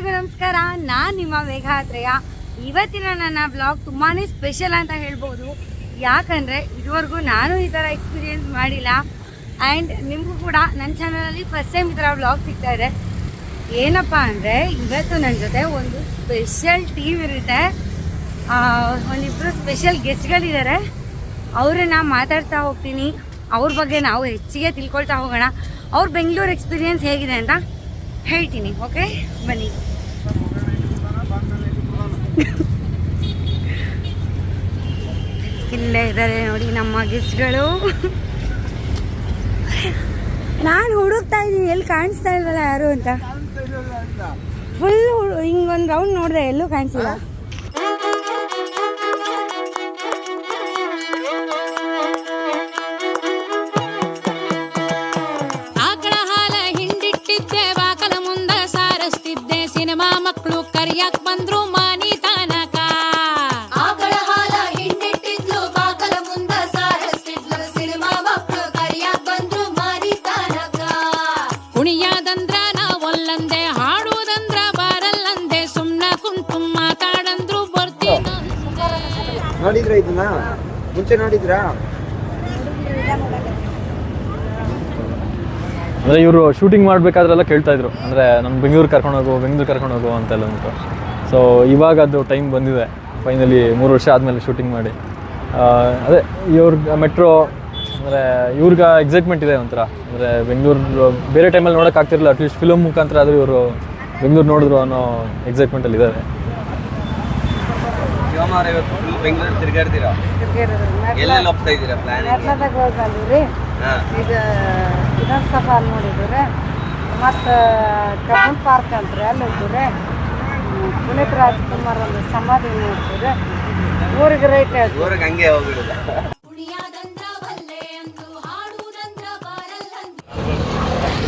ಎಲ್ರಿಗೂ ನಮಸ್ಕಾರ. ನಾನು ನಿಮ್ಮ ಮೇಘಾತ್ರಯ. ಇವತ್ತಿನ ನನ್ನ ಬ್ಲಾಗ್ ತುಂಬಾ ಸ್ಪೆಷಲ್ ಅಂತ ಹೇಳ್ಬೋದು. ಯಾಕಂದರೆ ಇದುವರೆಗೂ ನಾನು ಈ ಥರ ಎಕ್ಸ್ಪೀರಿಯೆನ್ಸ್ ಮಾಡಿಲ್ಲ. ಆ್ಯಂಡ್ ನಿಮಗೂ ಕೂಡ ನನ್ನ ಚಾನಲಲ್ಲಿ ಫಸ್ಟ್ ಟೈಮ್ ಈ ಥರ ಬ್ಲಾಗ್ ಸಿಗ್ತಾ ಇದೆ. ಏನಪ್ಪ ಅಂದರೆ ಇವತ್ತು ನನ್ನ ಜೊತೆ ಒಂದು ಸ್ಪೆಷಲ್ ಟೀಮ್ ಇರುತ್ತೆ. ಒಂದಿಬ್ಬರು ಸ್ಪೆಷಲ್ ಗೆಸ್ಟ್ಗಳಿದ್ದಾರೆ ಅವರನ್ನ ಮಾತಾಡ್ತಾ ಹೋಗ್ತೀನಿ. ಅವ್ರ ಬಗ್ಗೆ ನಾವು ಹೆಚ್ಚಿಗೆ ತಿಳ್ಕೊಳ್ತಾ ಹೋಗೋಣ. ಅವ್ರ ಬೆಂಗಳೂರು ಎಕ್ಸ್ಪೀರಿಯೆನ್ಸ್ ಹೇಗಿದೆ ಅಂತ ಹೇಳ್ತೀನಿ ಓಕೆ ಬನ್ನಿ. ಇಲ್ಲೇ ಇದ್ದಾರೆ ನೋಡಿ ನಮ್ಮ ಗೆಸ್ಟ್ಗಳು. ನಾನು ಹುಡುಕ್ತಾ ಇದ್ದೀನಿ ಎಲ್ಲಿ ಕಾಣಿಸ್ತಾ ಇಲ್ವಲ್ಲ ಯಾರು ಅಂತ? ಫುಲ್ ಹಿಂಗೊಂದು ರೌಂಡ್ ನೋಡಿದೆ ಎಲ್ಲೂ ಕಾಣಿಸಿಲ್ಲ. ನೋಡಿದ್ರ ಇದನ್ನ? ಮುಂಚೆ ನೋಡಿದ್ರಾ? ಅಂದರೆ ಇವರು ಶೂಟಿಂಗ್ ಮಾಡಬೇಕಾದ್ರೆಲ್ಲ ಕೇಳ್ತಾ ಇದ್ರು. ಅಂದರೆ ನಮ್ಮ ಬೆಂಗಳೂರು ಕರ್ಕೊಂಡು ಹೋಗು, ಬೆಂಗಳೂರು ಕರ್ಕೊಂಡು ಹೋಗು ಅಂತೆಲ್ಲ ಉಂಟು ಸೊ ಇವಾಗ ಅದು ಟೈಮ್ ಬಂದಿದೆ. ಫೈನಲಿ ಮೂರು ವರ್ಷ ಆದಮೇಲೆ ಶೂಟಿಂಗ್ ಮಾಡಿ. ಅದೇ ಇವ್ರ ಮೆಟ್ರೋ ಅಂದರೆ ಇವ್ರಿಗೆ ಎಕ್ಸೈಟ್ಮೆಂಟ್ ಇದೆ ಒಂಥರ. ಅಂದರೆ ಬೆಂಗಳೂರು, ಬೇರೆ ಟೈಮಲ್ಲಿ ನೋಡೋಕ್ಕಾಗ್ತಿರಲಿಲ್ಲ ಅಟ್ಲೀಸ್ಟ್ ಫಿಲಮ್ ಮುಖಾಂತರ ಆದರೂ ಇವರು ಬೆಂಗಳೂರು ನೋಡಿದ್ರು ಅನ್ನೋ ಎಕ್ಸೈಟ್ಮೆಂಟಲ್ಲಿ ಇದ್ದಾರೆ ಇವತ್ತು ಫುಲ್ ಬೆಂಗಳೂರು ತಿರ್ಗಾಡ್ತೀರಾ? ಎಲ್ಲೆಲ್ಲಿ ಹೋಗ್ತಾ ಇದ್ದೀರಾ ಪ್ಲಾನ್ ಇದು ವಿಧಾನಸಭಾ ನೋಡಿದ್ರೆ ಮತ್ತು ಕಬ್ಬನ್ ಪಾರ್ಕ್ ಅಂದ್ರೆ ಅಲ್ಲಿ ಹೋಗಿದ್ರೆ ಪುನೀತ್ ರಾಜ್ಕುಮಾರ್ ಒಂದು ಸಮಾಧಿ ನೋಡಿದ್ರೆ ಊರಿಗೆ ರೈಟ್ ಊರಿಗೆ ಹಂಗೆ ಹೋಗ್ಬಿಡುದ.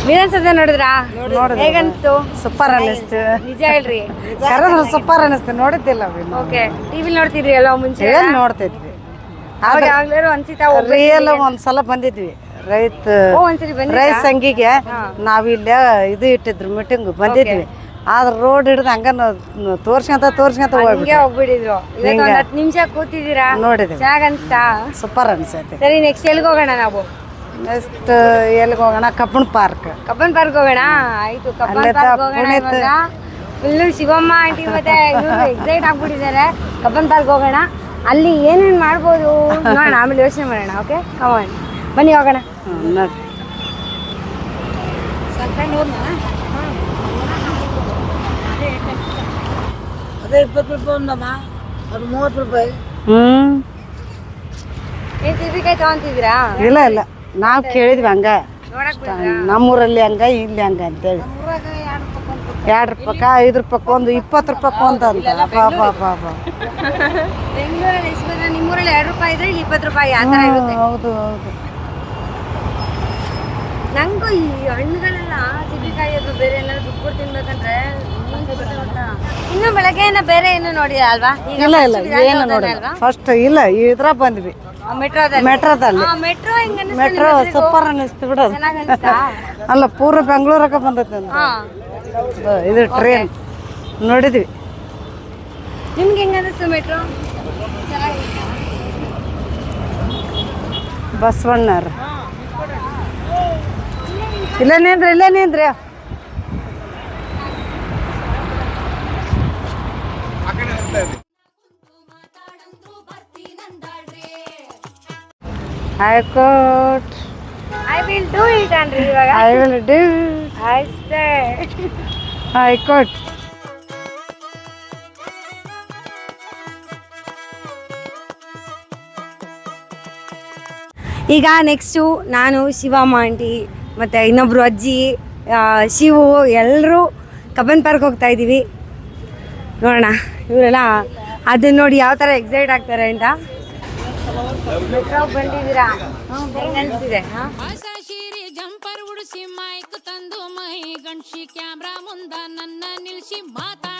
ವಿಧಾನಸಭೆ ನೋಡಿದ್ರಾ? ಹೇಗನ್ಸ್ತು? ಸೂಪರ್ ಅನ್ನಿಸ್ತು. ನಿಜ ಹೇಳ್ರಿ. ಕರೆದ್ರೆ ಸೂಪರ್ ಅನಿಸ್ತು ನೋಡಿದ್ದಿಲ್ಲ ಓಕೆ. ಟಿವಿ ನೋಡ್ತಿದ್ರಿ ಎಲ್ಲ ಮುಂಚೆ? ಏನ್ ನೋಡ್ತಿದ್ವಿ. ಅವಾಗ ಯಾವಾಗ್ಲಾರು ಅನ್ಸಿತಾ ರಿಯಲ್ ಒಂದ್ಸಲ ಬಂದಿದ್ವಿ. ರೈತ ರೈತ ಸಂಘಿಗೆ ನಾವಿಲ್ಲೇ ಇದು ಇಟ್ಟಿದ್ರು ಮೀಟಿಂಗ್ ಬಂದಿದ್ವಿ. ಆದ್ರೆ ರೋಡ್ ಹಿಡಿದು ಹಂಗ ತೋರ್ಸ್ಕೊಂತ ತೋರ್ಸ್ಕೊಂತ ಹಿಂಗೆ ಹೋಗ್ಬಿಟ್ಟು ಹೋಗ್ಬಿಟ್ಟಿದ್ರು. ನಿಮಿಷ ಕೂತಿದ್ದೀರಾ? ನೋಡಿದ್ವಿ. ಚೆನ್ನಾಗ್ ಅನ್ಸ್ತಾ? ಸೂಪರ್ ಅನ್ಸೈತಿ ಸರಿ ನೆಕ್ಸ್ಟ್ ಎಲ್ಲಿಗೆ ಹೋಗೋಣ ನಾವು? ನೆಕ್ಸ್ಟ್ ಎಲ್ಲಿಗೆ ಹೋಗೋಣ? Cubbon park. ಕಬ್ಬನ್ ಪಾರ್ಕ್ ಹೋಗೋಣ? ಆಯ್ತು ಕಬ್ಬನ್ ಪಾರ್ಕ್ ಹೋಗೋಣ ಪುನೀತ್. ಇವಾಗ. ಫುಲ್ಲು ಶಿವಮ್ಮ ಆಂಟಿ ಮತ್ತೆ ಎಕ್ಸೈಟ್ ಆಗ್ಬಿಟ್ಟಿದ್ದಾರೆ. ಕಬ್ಬನ್ ಪಾರ್ಕ್ ಹೋಗೋಣ. ಅಲ್ಲಿ ಏನೇನ್ ಮಾಡ್ಬೋದು? ನೋಡೋಣ ಆಮೇಲೆ ಯೋಚನೆ ಮಾಡೋಣ ಓಕೆ ಕಮಾನ್ ಬನ್ನಿ ಹೋಗೋಣ. ಹ್ಮ್, ರೂಪಾಯಿ ಹ್ಮ್. ಏನು ಸಿಬಿಕಾಯಿ ತಗೊಂತಿದ್ದೀರಾ? ಇಲ್ಲ ಇಲ್ಲ. ನಾವ್ ಕೇಳಿದ್ವಿ ಹಂಗ? ನಮ್ಮೂರಲ್ಲಿ ಹಂಗ ಇಲ್ಲಿ ಹಂಗ ಅಂತೇಳಿ. ಎರಡು ರೂಪಾಯಿ ಐದು ರೂಪಾಯಿ ಒಂದು ಇಪ್ಪತ್ತು ರೂಪಾಯಿ ಒಂದು ಅಂತ. ಹೌದು ಹೌದು. ನಂಗೂ ಈ ಹಣ್ಣುಗಳೆಲ್ಲ ಸಿಬಿಕಾಯಿ ಅದು ಬೇರೆ ಏನಾದ್ರು ದುಡ್ಡು ಕೊಟ್ಟು ತಿನ್ಬೇಕಂದ್ರೆ ಇನ್ನು ಬೆಳಗ್ಗೆ ಬೇರೆ ಏನು ನೋಡಿ ಅಲ್ವಾ? ಇಲ್ಲ ಇಲ್ಲ ಏನು ನೋಡಿ ಫಸ್ಟ್ ಇಲ್ಲ ಇದ್ರ ಬಂದ್ವಿ. ಮೆಟ್ರೋದಲ್ಲಿ? ಮೆಟ್ರೋ ಹೆಂಗ ಮೆಟ್ರೋ ಸೂಪರ್ ಅನ್ನಿಸ್ತು ಬಿಡೋದು ಅನ್ಸ್ತಾ? ಅಲ್ಲ ಪೂರ್ವ ಬೆಂಗಳೂರಕ್ಕೆ ಬಂದೈತೆ ಇದು ಟ್ರೈನ್ ನೋಡಿದ್ವಿ. ನಿಮ್ಗೆ ಹೆಂಗ ಅನಿಸ್ತು ಮೆಟ್ರೋ? ಬಸವಣ್ಣರ ಇಲ್ಲೇ ನಿಂದ್ರಿ ಇಲ್ಲೇ ನಿಂದ್ರಿ high court I will do it ಅನ್ರಿ ಇವಾಗ. I will do I high court ಈಗ ನೆಕ್ಸ್ಟು ನಾನು ಶಿವಮ್ಮ ಆಂಟಿ ಮತ್ತು ಇನ್ನೊಬ್ರು ಅಜ್ಜಿ ಶಿವು ಎಲ್ಲರೂ ಕಬ್ಬನ್ ಪಾರ್ಕ್ ಹೋಗ್ತಾ ಇದ್ದೀವಿ ನೋಡೋಣ ಇವರೆಲ್ಲ ಅದನ್ನ ನೋಡಿ ಯಾವ ಥರ ಎಕ್ಸೈಟ್ ಆಗ್ತಾರೆ ಅಂತ. ಜಂಪರ್ ಉಡಿಸಿ ಮೈಕ್ ತಂದು ಮೈ ಗಂಡ್ಸಿ ಕ್ಯಾಮ್ರಾ ಮುಂದ ನನ್ನ ನಿಲ್ಸಿ ಮಾತಾಡ